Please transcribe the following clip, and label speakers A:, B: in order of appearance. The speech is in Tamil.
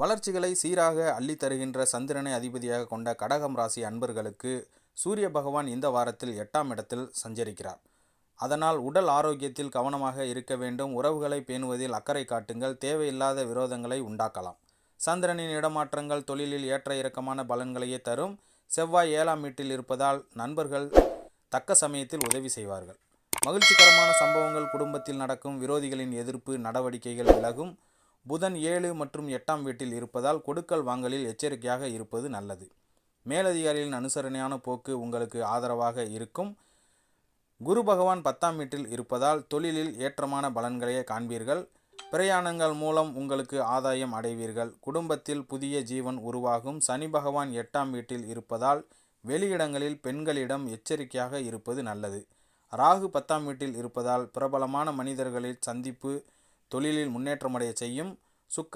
A: வளர்ச்சிகளை சீராக அள்ளித்தருகின்ற சந்திரனை அதிபதியாக கொண்ட கடகம் ராசி அன்பர்களுக்கு சூரிய பகவான் இந்த வாரத்தில் எட்டாம் இடத்தில் சஞ்சரிக்கிறார். அதனால் உடல் ஆரோக்கியத்தில் கவனமாக இருக்க வேண்டும். உறவுகளை பேணுவதில் அக்கறை காட்டுங்கள். தேவையில்லாத விரோதங்களை உண்டாக்கலாம். சந்திரனின் இடமாற்றங்கள் தொழிலில் ஏற்ற இறக்கமான பலன்களையே தரும். செவ்வாய் ஏழாம் வீட்டில் இருப்பதால் நண்பர்கள் தக்க சமயத்தில் உதவி செய்வார்கள். மகிழ்ச்சிகரமான சம்பவங்கள் குடும்பத்தில் நடக்கும். விரோதிகளின் எதிர்ப்பு நடவடிக்கைகள் விலகும். புதன் ஏழு மற்றும் எட்டாம் வீட்டில் இருப்பதால் கொடுக்கல் வாங்கலில் எச்சரிக்கையாக இருப்பது நல்லது. மேலதிகாரிகளின் அனுசரணையான போக்கு உங்களுக்கு ஆதரவாக இருக்கும். குரு பகவான் பத்தாம் வீட்டில் இருப்பதால் தொழிலில் ஏற்றமான பலன்களையே காண்பீர்கள். பிரயாணங்கள் மூலம் உங்களுக்கு ஆதாயம் அடைவீர்கள். குடும்பத்தில் புதிய ஜீவன் உருவாகும். சனி பகவான் எட்டாம் வீட்டில் இருப்பதால் வெளியிடங்களில் பெண்களிடம் எச்சரிக்கையாக இருப்பது நல்லது. ராகு பத்தாம் வீட்டில் இருப்பதால் பிரபலமான மனிதர்களில் சந்திப்பு தொழிலில் முன்னேற்றமடைய செய்யும்